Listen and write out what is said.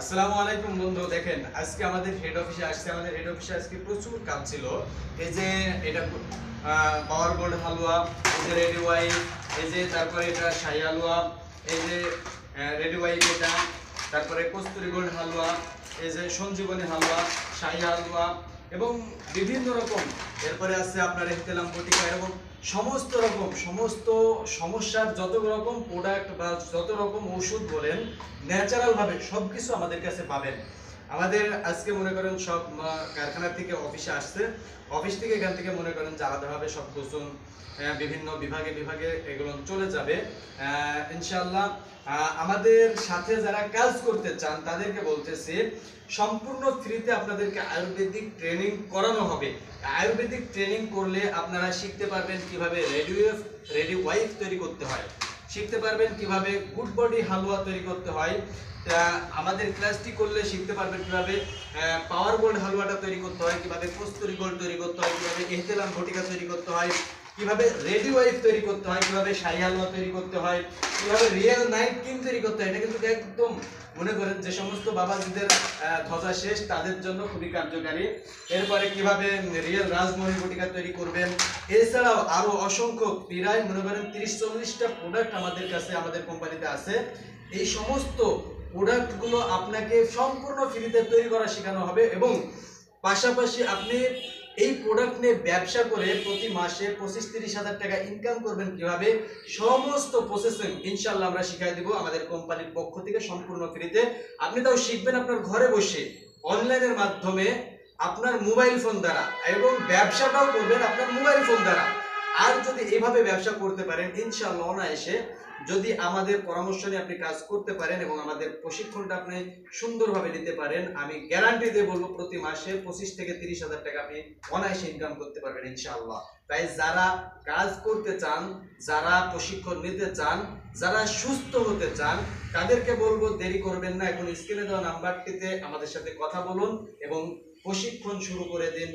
আসসালামু আলাইকুম বন্ধু, দেখেন, আজকে আমাদের হেড অফিসে আসছে। আমাদের হেড অফিসে আজকে প্রচুর কাজ ছিল। এই যে এটা পাওয়ার গোল্ড হালুয়া, এই যে রেডি ওয়াইন এই যে তারপরে এটা শাহি হালুয়া, এই যে রেডি ওয়াইন এটা, তারপরে কস্তুরি গোল্ড হালুয়া, এই যে সঞ্জীবনী হালুয়া, শাহি হালুয়া এবং বিভিন্ন রকম, এরপরে আছে আপনার এখতেলাম বটিকা এরকম সমস্ত রকম, সমস্ত সমস্যার যত রকম প্রোডাক্ট বা যত রকম ওষুধ বলেন ন্যাচারালভাবে সবকিছু আমাদের কাছে পাবেন। আমাদের আজকে মনে করেন সব কারখানা থেকে অফিসে আসছে। অফিস থেকে এখান থেকে মনে করেন যে আলাদাভাবে সব কিছু বিভিন্ন বিভাগে বিভাগে এগুলো চলে যাবে। ইনশাল্লাহ আমাদের সাথে যারা কাজ করতে চান, তাদেরকে বলতেছি, সম্পূর্ণ ফ্রিতে আপনাদেরকে আয়ুর্বেদিক ট্রেনিং করানো হবে। আয়ুর্বেদিক ট্রেনিং করলে আপনারা শিখতে পারবেন কীভাবে রেডিও রেডি ওয়াইফ তৈরি করতে হয়। শিখতে পারবেন কীভাবে গুড বডি হালুয়া তৈরি করতে হয়। তা আমাদের ক্লাসটি করলে শিখতে পারবেন কীভাবে পাওয়ার গোল্ড হালুয়াটা তৈরি করতে হয়, কীভাবে কস্তুরি গোল্ড তৈরি করতে হয়, কীভাবে এহতেলাম ঘটিকা তৈরি করতে হয়। কীভাবে রেডি ওয়াইফ তৈরি করতে হয়, কীভাবে হালুয়া তৈরি করতে হয়, কীভাবে রিয়েল নাইট কিং তৈরি করতে হয়, এটা কিন্তু একদম মনে করেন যে সমস্ত বাবাজিদের ধজা শেষ, তাদের জন্য খুবই কার্যকারী। এরপরে কীভাবে রিয়েল রাজমহল বটিকা তৈরি করবেন, এছাড়াও আরও অসংখ্য প্রায় মনে করেন তিরিশ চল্লিশটা প্রোডাক্ট আমাদের কাছে, আমাদের কোম্পানিতে আছে। এই সমস্ত প্রোডাক্টগুলো আপনাকে সম্পূর্ণ ফ্রিতে তৈরি করা শেখানো হবে এবং পাশাপাশি আপনি এই প্রোডাক্ট নিয়ে ব্যবসা করে প্রতি মাসে পঁচিশ তিরিশ হাজার টাকা ইনকাম করবেন কীভাবে? সমস্ত প্রসেসিং ইনশাল্লাহ আমরা শিখাই দেবো আমাদের কোম্পানির পক্ষ থেকে সম্পূর্ণ ফ্রিতে। আপনি তাও শিখবেন আপনার ঘরে বসে অনলাইনের মাধ্যমে আপনার মোবাইল ফোন দ্বারা এবং ব্যবসাটাও করবেন আপনার মোবাইল ফোন দ্বারা। আর যদি এভাবে ব্যবসা করতে পারেন, ইনশাআল্লাহ অনায়াসে যদি আমাদের পরামর্শ নিয়ে আপনি কাজ করতে পারেন এবং আমাদের প্রশিক্ষণটা আপনি সুন্দরভাবে নিতে পারেন, আমি গ্যারান্টি দিয়ে বলব প্রতি মাসে পঁচিশ থেকে তিরিশ হাজার টাকা আপনি অনায়াসে ইনকাম করতে পারবেন ইনশাআল্লাহ। তাই যারা কাজ করতে চান, যারা প্রশিক্ষণ নিতে চান, যারা সুস্থ হতে চান, তাদেরকে বলব দেরি করবেন না, এখন স্ক্রিনে দেওয়া নাম্বারটিতে আমাদের সাথে কথা বলুন এবং প্রশিক্ষণ শুরু করে দিন।